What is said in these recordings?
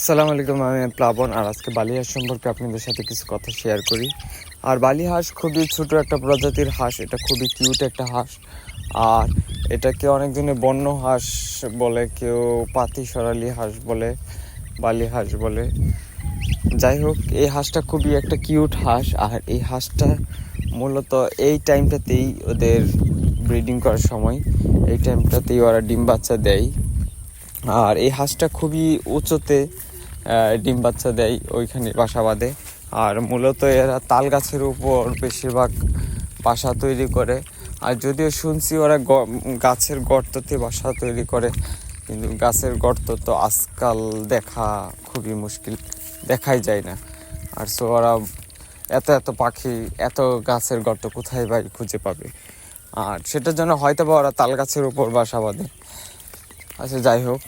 আসসালামু আলাইকুম, আমি প্লাবন আর আজকে বালি হাঁস সম্পর্কে আপনাদের সাথে কিছু কথা শেয়ার করি। আর বালি হাঁস খুবই ছোট একটা প্রজাতির হাঁস, এটা খুবই কিউট একটা হাঁস। আর এটাকে অনেকজনে বন্য হাঁস বলে, কেউ পাতি সরালি হাঁস বলে, বালি হাঁস বলে। যাই হোক, এই হাঁসটা খুবই একটা কিউট হাঁস, আর এই হাঁসটা মূলত এই টাইমটাতেই ওদের ব্রিডিং করার সময়, এই টাইমটাতেই ওরা ডিম বাচ্চা দেয়। আর এই হাঁসটা খুবই উঁচুতে ডিম বাচ্চা দেয় ওইখানে বাসা বাঁধে। আর মূলত এরা তাল গাছের উপর বেশিরভাগ বাসা তৈরি করে। আর যদিও শুনছি ওরা গাছের গর্ততে বাসা তৈরি করে, কিন্তু গাছের গর্ত তো আজকাল দেখা খুবই মুশকিল, দেখাই যায় না। আর সো ওরা এত এত পাখি, এত গাছের গর্ত কোথায় ভাই খুঁজে পাবে? আর সেটার জন্য হয়তো বা ওরা তাল গাছের উপর বাসা বাঁধে। আচ্ছা যাই হোক।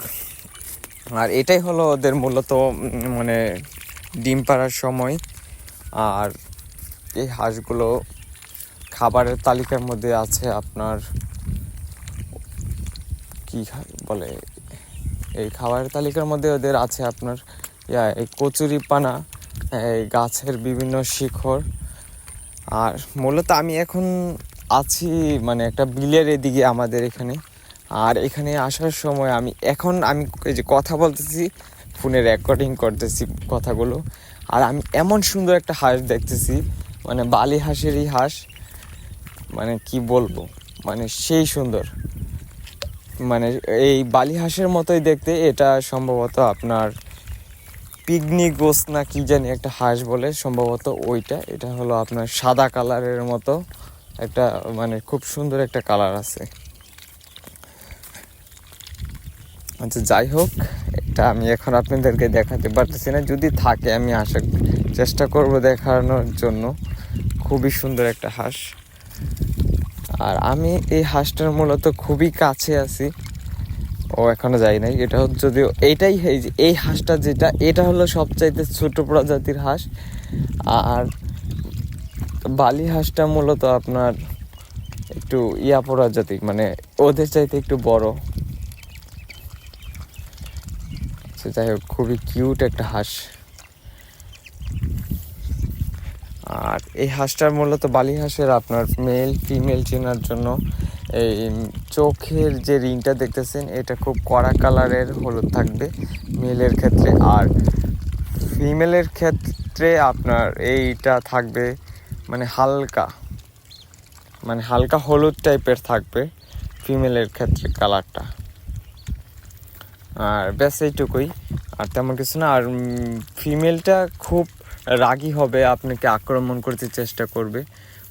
আর এটাই হলো ওদের মূলত মানে ডিম পাড়ার সময়। আর এই হাঁসগুলো খাবারের তালিকার মধ্যে আছে আপনার কি বলে এই খাবারের তালিকার মধ্যে ওদের আছে আপনার ইয়া, এই কচুরি পানা এই গাছের বিভিন্ন শিখর। আর মূলত আমি এখন আছি মানে একটা বিলের এদিকে আমাদের এখানে। আর এখানে আসার সময় আমি, এখন আমি এই যে কথা বলতেছি, ফোনে রেকর্ডিং করতেছি কথাগুলো, আর আমি এমন সুন্দর একটা হাঁস দেখতেছি মানে বালি হাঁসেরই হাঁস মানে কি বলব মানে সেই সুন্দর। মানে এই বালি হাঁসের মতোই দেখতে, এটা সম্ভবত আপনার পিগনি গোস না কি জানি একটা হাঁস বলে, সম্ভবত ওইটা, এটা হলো আপনার সাদা কালারের মতো একটা মানে খুব সুন্দর একটা কালার আছে। আচ্ছা যাই হোক, এটা আমি এখন আপনাদেরকে দেখাতে পারতেছি না। যদি থাকে, আমি আশা চেষ্টা করব দেখানোর জন্য। খুবই সুন্দর একটা হাঁস। আর আমি এই হাঁসটার মূলত খুবই কাছে আছি। ও এখনও যাই নাই। এটা হচ্ছে যদিও এইটাই এই যে, এই হাঁসটা যেটা, এটা হলো সবচাইতে ছোট প্রজাতির হাঁস। আর বালি হাঁসটা মূলত আপনার একটু ইয়া প্রজাতির মানে ওদের চাইতে একটু বড়। সে যাই হোক, খুবই কিউট একটা হাঁস। আর এই হাঁসটার মূলত বালি হাঁসের, আপনার মেল ফিমেল চেনার জন্য। এই চোখের যে রিংটা দেখতেছেন, এটা খুব কড়া কালারের হলুদ থাকবে মেলের ক্ষেত্রে। আর ফিমেলের ক্ষেত্রে আপনার এইটা থাকবে মানে হালকা মানে হালকা হলুদ টাইপের থাকবে ফিমেলের ক্ষেত্রে কালারটা। আর ব্যাস এইটুকুই। আর তেমন কিছু না, আর ফিমেলটা খুব রাগী হবে, আপনাকে আক্রমণ করতে চেষ্টা করবে।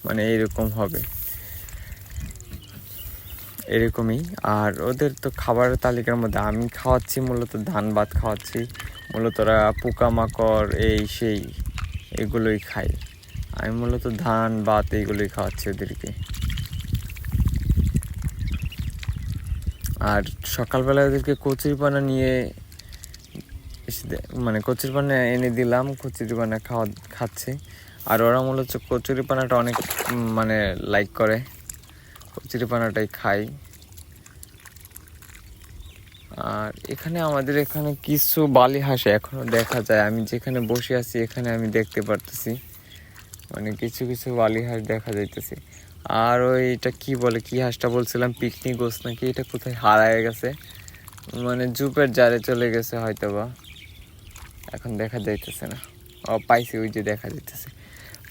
মানে এইরকম হবে। এরকমই। আর ওদের তো খাবারের তালিকার মধ্যে আমি খাওয়াচ্ছি, মূলত ধান ভাত খাওয়াচ্ছি। মূলত ওরা পোকামাকড়, এই, সেই, এগুলোই খায়। আমি মূলত ধান ভাত এইগুলোই খাওয়াচ্ছি ওদেরকে। আর সকালবেলা ওদেরকে কচুরিপানা নিয়ে মানে কচুরিপানা এনে দিলাম কচুরিপানা খাওয়া খাচ্ছে। আর ওরা মূলত কচুরিপানাটা অনেক মানে লাইক করে। কচুরিপানাটাই খাই আর এখানে আমাদের এখানে কিছু বালি হাঁসে এখনও দেখা যায়। আমি যেখানে বসে আছি এখানে আমি দেখতে পারতেছি। মানে কিছু কিছু বালি হাঁস দেখা যাইতেছে। আর ওই এটা কি বলে, কি হাঁসটা বলছিলাম, পিকনিক গোস নাকি, এটা কোথায়? হারায় গেছে। মানে জুপের জারে চলে গেছে হয়তো বা এখন দেখা যাইতেছে না। ও, পাইছি, ওই যে দেখা যাইতেছে।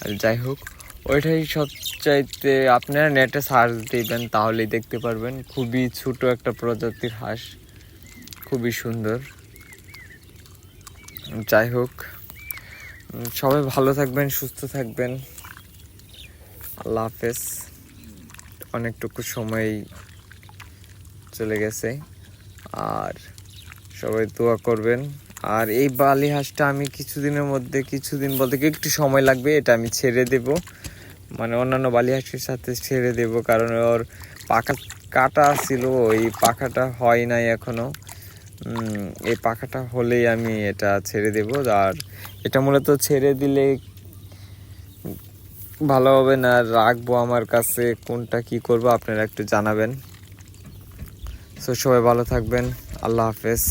আর যাই হোক, ওইটাই সবচাইতে, আপনারা নেটে সার্চ দিবেন তাহলেই দেখতে পারবেন। খুবই ছোট একটা প্রজাতির হাঁস। খুবই সুন্দর। যাই হোক সবাই ভালো থাকবেন, সুস্থ থাকবেন। আল্লাহ হাফেজ। অনেকটুকু সময় চলে গেছে। আর সবাই দোয়া করবেন। আর এই বালি হাঁসটা আমি কিছুদিনের মধ্যে, কিছুদিন বলতে কি একটু সময় লাগবে, এটা আমি ছেড়ে দেব। মানে অন্যান্য বালি হাঁসের সাথে ছেড়ে দেব, কারণ ওর পাখা কাটা ছিল, ওই পাখাটা হয় নাই এখনও এই পাখাটা হলেই আমি এটা ছেড়ে দেব। আর এটা মূলত ছেড়ে দিলে ভালো হবে না, রাখব আমার কাছে, কোনটা কি করব আপনারা একটু জানাবেন। সো সবাই ভালো থাকবেন, আল্লাহ হাফেজ।